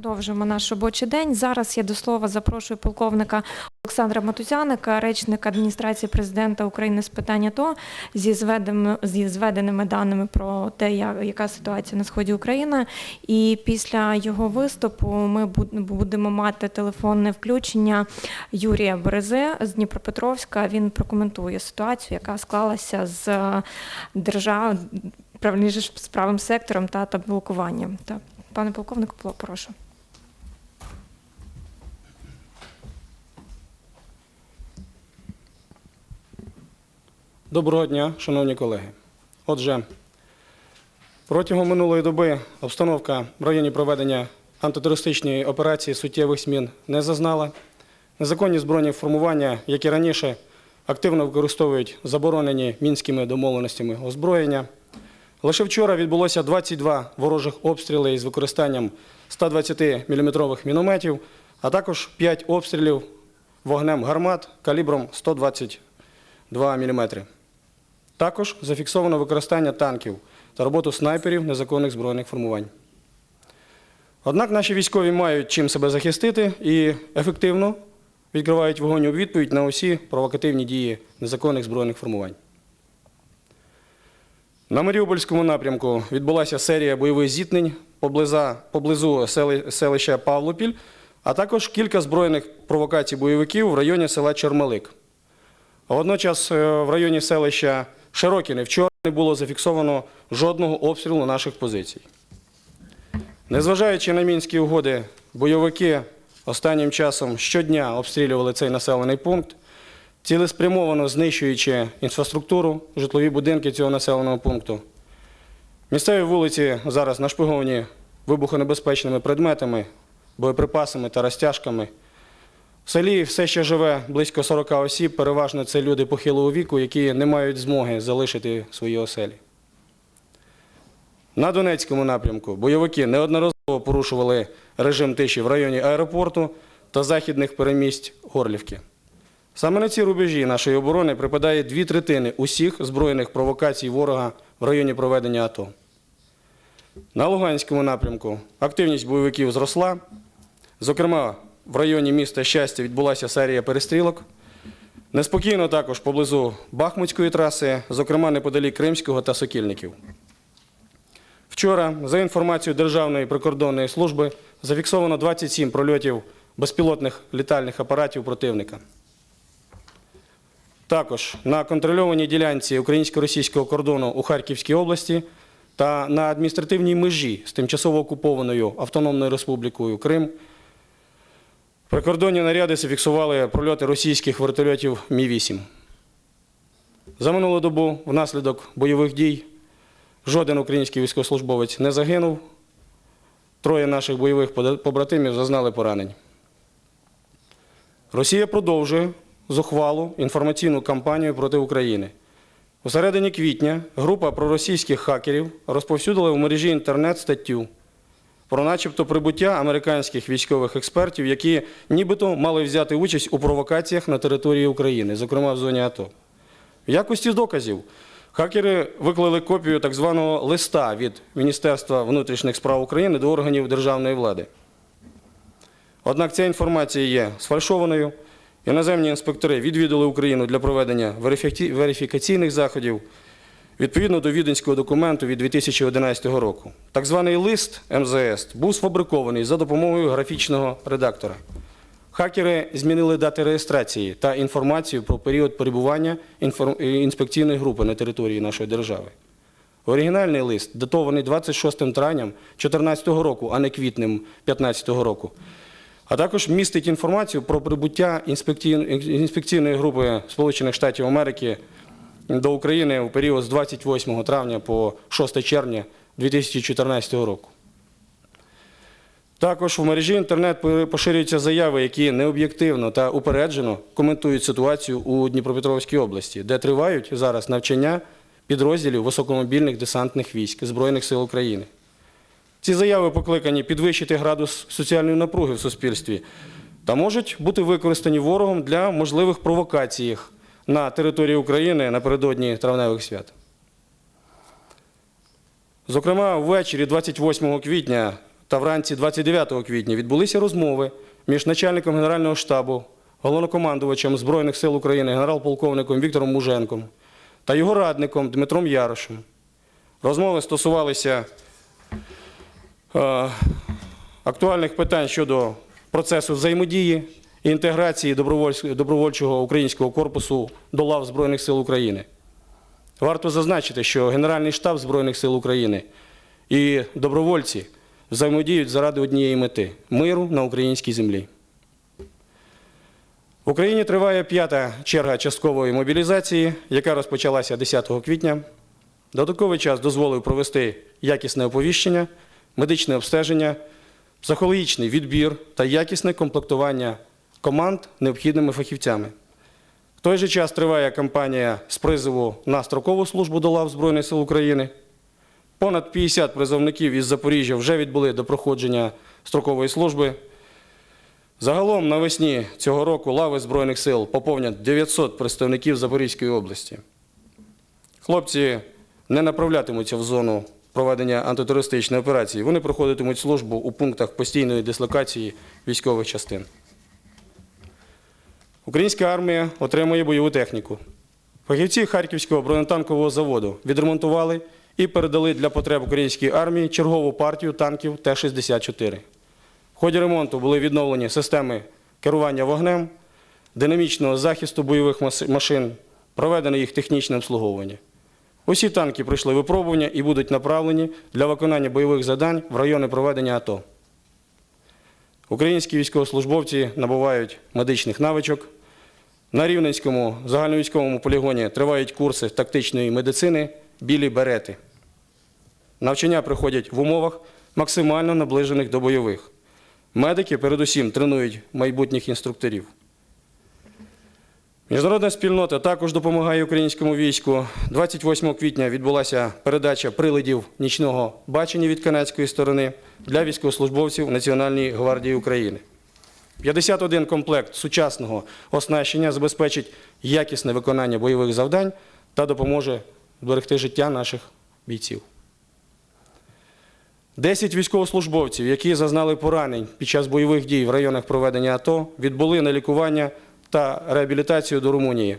Продовжуємо наш робочий день. Зараз я до слова запрошую полковника Олександра Матузяника, речника адміністрації президента України з питань АТО, зі зведеними, зі зведеними даними про те, яка ситуація на сході України. І після його виступу ми будемо мати телефонне включення Юрія Берези з Дніпропетровська. Він прокоментує ситуацію, яка склалася з держав правильніше з правим сектором та, та блокуванням. Та, пане полковнику, про- прошу. Доброго дня, шановні колеги. Отже, протягом минулої доби обстановка в районі проведення антитерористичної операції суттєвих змін не зазнала. Незаконні збройні формування, як і раніше, активно використовують заборонені мінськими домовленостями озброєння. Лише вчора відбулося 22 ворожих обстріли із використанням 120-мм мінометів, а також 5 обстрілів вогнем гармат калібром 122 мм. Також зафіксовано використання танків та роботу снайперів незаконних збройних формувань. Однак наші військові мають чим себе захистити і ефективно відкривають вогонь у відповідь на усі провокативні дії незаконних збройних формувань. На Маріупольському напрямку відбулася серія бойових зіткнень поблизу селища Павлопіль, а також кілька збройних провокацій бойовиків в районі села Чермалик. Водночас е, в районі селища Широкіне вчора не було зафіксовано жодного обстрілу наших позицій. Незважаючи на мінські угоди, бойовики останнім часом щодня обстрілювали цей населений пункт, цілеспрямовано знищуючи інфраструктуру, житлові будинки цього населеного пункту. Місцеві вулиці зараз нашпиговані вибухонебезпечними предметами, боєприпасами та розтяжками. В селі все ще живе близько 40 осіб, переважно це люди похилого віку, які не мають змоги залишити свої оселі. На Донецькому напрямку бойовики неодноразово порушували режим тиші в районі аеропорту та західних перемість Горлівки. Саме на ці рубежі нашої оборони припадає дві третини усіх збройних провокацій ворога в районі проведення АТО. На Луганському напрямку активність бойовиків зросла. Зокрема, в районі міста Щастя відбулася серія перестрілок. Неспокійно також поблизу Бахмутської траси, зокрема неподалік Кримського та Сокільників. Вчора, за інформацією Державної прикордонної служби, зафіксовано 27 прольотів безпілотних літальних апаратів противника. Також на контрольованій ділянці українсько-російського кордону у Харківській області та на адміністративній межі з тимчасово окупованою Автономною Республікою Крим прикордонні наряди зафіксували прольоти російських вертольотів Мі-8. За минулу добу внаслідок бойових дій жоден український військовослужбовець не загинув. Троє наших бойових побратимів зазнали поранень. Росія продовжує зухвалу інформаційну кампанію проти України. У середині квітня група проросійських хакерів розповсюдила в мережі інтернет статтю про начебто прибуття американських військових експертів, які нібито мали взяти участь у провокаціях на території України, зокрема в зоні АТО. В якості доказів хакери виклали копію так званого листа від Міністерства внутрішніх справ України до органів державної влади. Однак ця інформація є сфальшованою. Іноземні інспектори відвідали Україну для проведення верифікаційних заходів відповідно до віденського документу від 2011 року. Так званий лист МЗС був сфабрикований за допомогою графічного редактора. Хакери змінили дати реєстрації та інформацію про період перебування е, інспекційної групи на території нашої держави. Оригінальний лист, датований 26 травням 2014 року, а не квітнем 2015 року, а також містить інформацію про прибуття інспекційної групи Сполучених Штатів Америки до України у період з 28 травня по 6 червня 2014 року. Також в мережі інтернет поширюються заяви, які необ'єктивно та упереджено коментують ситуацію у Дніпропетровській області, де тривають зараз навчання підрозділів високомобільних десантних військ Збройних сил України. Ці заяви покликані підвищити градус соціальної напруги в суспільстві та можуть бути використані ворогом для можливих провокацій на території України напередодні травневих свят. Зокрема, ввечері 28 квітня та вранці 29 квітня відбулися розмови між начальником Генерального штабу, головнокомандувачем Збройних сил України генерал-полковником Віктором Муженком та його радником Дмитром Ярошем. Розмови стосувалися е, актуальних питань щодо процесу взаємодії інтеграції добровольчого українського корпусу до лав Збройних сил України. Варто зазначити, що Генеральний штаб Збройних сил України і добровольці взаємодіють заради однієї мети миру на українській землі. В Україні триває п'ята черга часткової мобілізації, яка розпочалася 10 квітня. Додатковий час дозволив провести якісне оповіщення, медичне обстеження, психологічний відбір та якісне комплектування команд необхідними фахівцями. В той же час триває кампанія з призову на строкову службу до лав Збройних сил України. Понад 50 призовників із Запоріжжя вже відбули до проходження строкової служби. Загалом навесні цього року лави Збройних сил поповнять 900 представників Запорізької області. Хлопці не направлятимуться в зону проведення антитерористичної операції. Вони проходитимуть службу у пунктах постійної дислокації військових частин. Українська армія отримує бойову техніку. Фахівці Харківського бронетанкового заводу відремонтували і передали для потреб української армії чергову партію танків Т-64. В ході ремонту були відновлені системи керування вогнем, динамічного захисту бойових машин, проведено їх технічне обслуговування. Усі танки пройшли випробування і будуть направлені для виконання бойових завдань в райони проведення АТО. Українські військовослужбовці набувають медичних навичок. На Рівненському загальновійськовому полігоні тривають курси тактичної медицини білі берети. Навчання проходять в умовах максимально наближених до бойових. Медики передусім тренують майбутніх інструкторів. Міжнародна спільнота також допомагає українському війську. 28 квітня відбулася передача приладів нічного бачення від канадської сторони для військовослужбовців Національної гвардії України. 51 комплект сучасного оснащення забезпечить якісне виконання бойових завдань та допоможе зберегти життя наших бійців. 10 військовослужбовців, які зазнали поранень під час бойових дій в районах проведення АТО, відбули на лікування та реабілітацію до Румунії.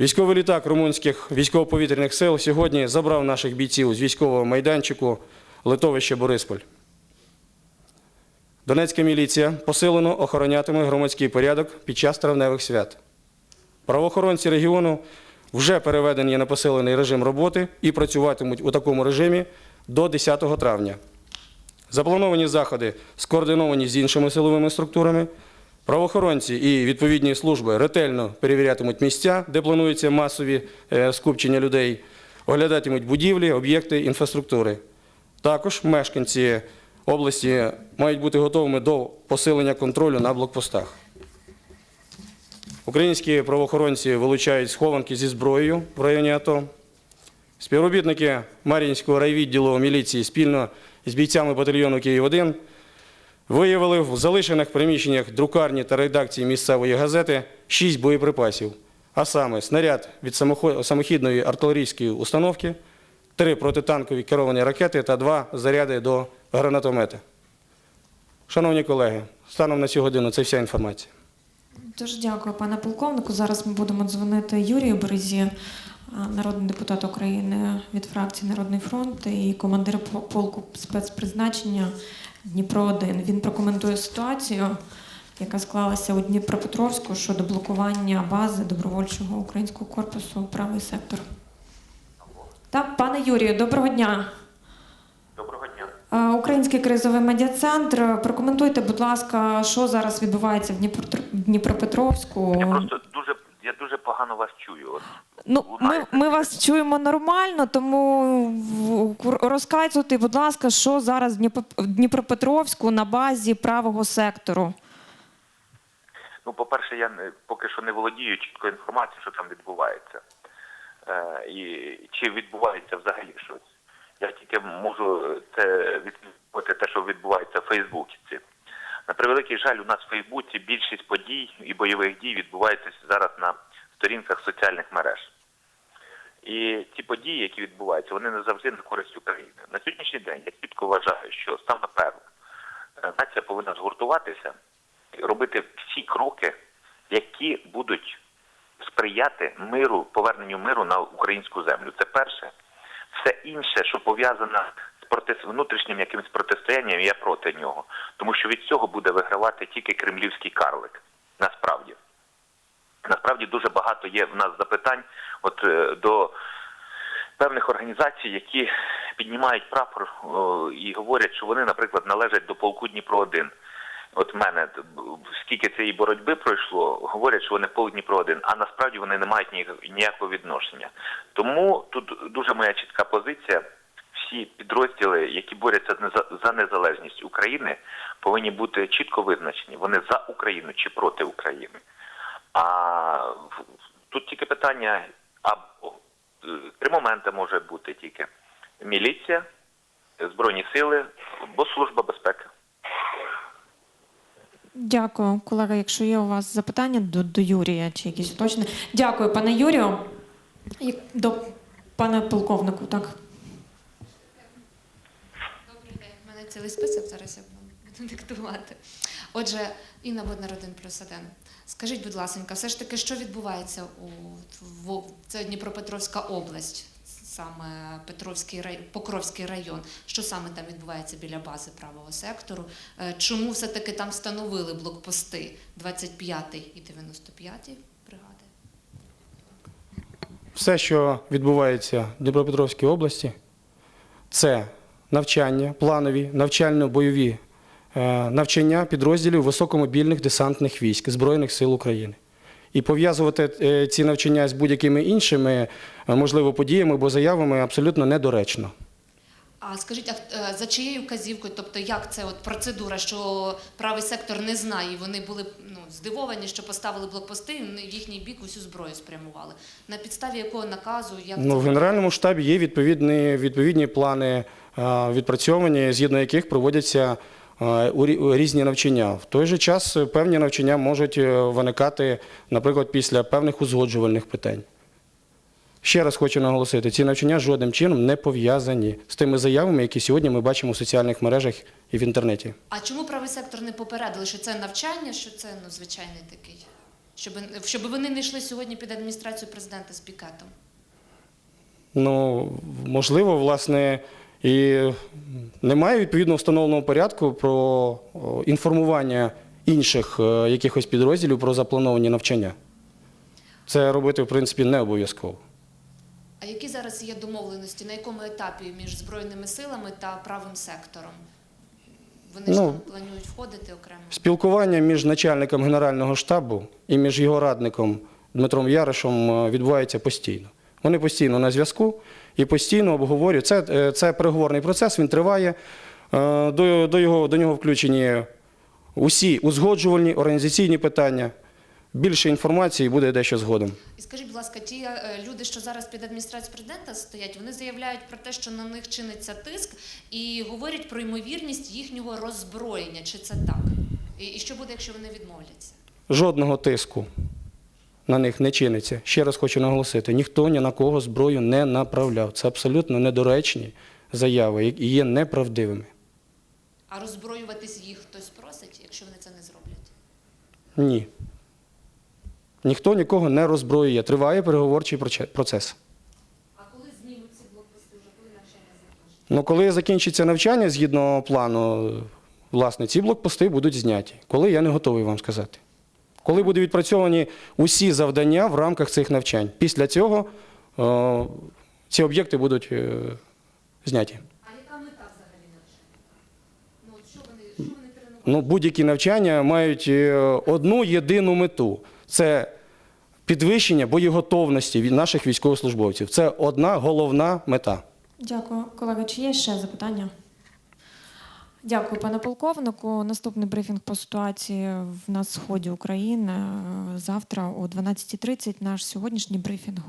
Військовий літак румунських військово-повітряних сил сьогодні забрав наших бійців з військового майданчику литовище Борисполь. Донецька міліція посилено охоронятиме громадський порядок під час травневих свят. Правоохоронці регіону вже переведені на посилений режим роботи і працюватимуть у такому режимі до 10 травня. Заплановані заходи скоординовані з іншими силовими структурами. Правоохоронці і відповідні служби ретельно перевірятимуть місця, де плануються масові е, скупчення людей, оглядатимуть будівлі, об'єкти інфраструктури. Також мешканці області мають бути готовими до посилення контролю на блокпостах. Українські правоохоронці вилучають схованки зі зброєю в районі АТО. Співробітники Мар'їнського райвідділу міліції спільно з бійцями батальйону Київ-1 виявили в залишених приміщеннях друкарні та редакції місцевої газети шість боєприпасів, а саме снаряд від самохідної артилерійської установки, три протитанкові керовані ракети та два заряди до гранатомета. Шановні колеги, станом на годину це вся інформація. Дуже дякую, пане полковнику. Зараз ми будемо дзвонити Юрію Березі, народний депутат України від фракції Народний фронт і командир полку спецпризначення Дніпро 1 Він прокоментує ситуацію, яка склалася у Дніпропетровську щодо блокування бази добровольчого українського корпусу правий сектор. Так, пане Юрію, доброго дня. Е, Український кризовий медіа-центр. Прокоментуйте, будь ласка, що зараз відбувається в Дніпро- Дніпропетровську. Я просто дуже я дуже погано вас чую. От. Ну, ми, ми вас чуємо нормально, тому розказуйте, будь ласка, що зараз в Дніпропетровську на базі правого сектору. Ну, по-перше, я не, поки що не володію чіткою інформацією, що там відбувається. Е, і чи відбувається взагалі щось. Я тільки можу це відслідковувати те, що відбувається в Фейсбуці. На превеликий жаль, у нас в Фейсбуці більшість подій і бойових дій відбувається зараз на сторінках соціальних мереж. І ті події, які відбуваються, вони не завжди на користь України. На сьогоднішній день я чітко вважаю, що саме перше е, нація повинна згуртуватися і робити всі кроки, які будуть сприяти миру, поверненню миру на українську землю. Це перше. Все інше, що пов'язане з проти... внутрішнім якимось протистоянням, я проти нього. Тому що від цього буде вигравати тільки кремлівський карлик. Насправді. Насправді дуже багато є в нас запитань от, е, до певних організацій, які піднімають прапор о, і говорять, що вони, наприклад, належать до полку Дніпро 1 От мене скільки цієї боротьби пройшло, говорять, що вони полк Дніпро 1 а насправді вони не мають ніякого відношення. Тому тут дуже моя чітка позиція. Всі підрозділи, які борються за незалежність України, повинні бути чітко визначені. Вони за Україну чи проти України. А тут тільки питання або е, три моменти може бути тільки міліція, збройні сили або служба безпеки. Дякую, колега. Якщо є у вас запитання до, до Юрія чи якісь уточнення. Дякую, пане Юрію. І до пане полковнику, так. Добрий день. У мене цілий список зараз я буду диктувати. Отже, Інна Боднар 1 плюс 1. Скажіть, будь ласка, все ж таки, що відбувається у це Дніпропетровська область, саме Петровський рай, Покровський район. Що саме там відбувається біля бази правого сектору? Е, Чому все-таки там встановили блокпости 25 і 95 бригади? Все, що відбувається в Дніпропетровській області, це навчання, планові, навчально-бойові е, навчання підрозділів високомобільних десантних військ Збройних сил України. І пов'язувати е, ці навчання з будь-якими іншими, е, можливо, подіями або заявами абсолютно недоречно. А скажіть, а е, за чиєю вказівкою, тобто як це от процедура, що правий сектор не знає, і вони були ну, здивовані, що поставили блокпости, і в їхній бік усю зброю спрямували. На підставі якого наказу, як Ну, в Генеральному штабі є відповідні, відповідні плани відпрацьовані, згідно яких проводяться різні навчання. В той же час е, певні навчання можуть е, виникати, наприклад, після певних узгоджувальних питань. Ще раз хочу наголосити, ці навчання жодним чином не пов'язані з тими заявами, які сьогодні ми бачимо в соціальних мережах і в інтернеті. А чому правий сектор не попередили, що це навчання, що це ну, звичайний такий? Щоб, щоб вони не йшли сьогодні під адміністрацію президента з пікетом? Ну, можливо, власне, і немає відповідно встановленого порядку про інформування інших е, якихось підрозділів про заплановані навчання. Це робити, в принципі, не обов'язково. А які зараз є домовленості, на якому етапі між Збройними силами та правим сектором? Вони ж Ну, там планують входити окремо? Спілкування між начальником Генерального штабу і між його радником Дмитром Яришем е, відбувається постійно. Вони постійно на зв'язку і постійно обговорюють. Це, е, це переговорний процес, він триває. Е, До, до, його, до нього включені усі узгоджувальні організаційні питання. Більше інформації буде дещо згодом. І скажіть, будь ласка, ті е, люди, що зараз під адміністрацією президента стоять, вони заявляють про те, що на них чиниться тиск, і говорять про ймовірність їхнього роззброєння. Чи це так? І що буде, якщо вони відмовляться? Жодного тиску на них не чиниться. Ще раз хочу наголосити: ніхто ні на кого зброю не направляв. Це абсолютно недоречні заяви і є неправдивими. А роззброюватись їх хтось просить, якщо вони це не зроблять? Ні. Ніхто нікого не роззброює. Триває переговорчий процес. А коли знімуть блокпости, вже коли навчання закінчиться? Ну, коли закінчиться навчання згідно плану, власне, ці блокпости будуть зняті. Коли я не готовий вам сказати. Коли будуть відпрацьовані усі завдання в рамках цих навчань. Після цього е, ці об'єкти будуть е, зняті. А яка мета взагалі навчання? Ну, от що вони, що вони? Ну, будь-які навчання мають е, одну єдину мету це підвищення боєготовності від наших військовослужбовців. Це одна головна мета. Дякую, колега. Чи є ще запитання? Дякую, пане полковнику. Наступний брифінг по ситуації в на сході України е, завтра о 12.30. Наш сьогоднішній брифінг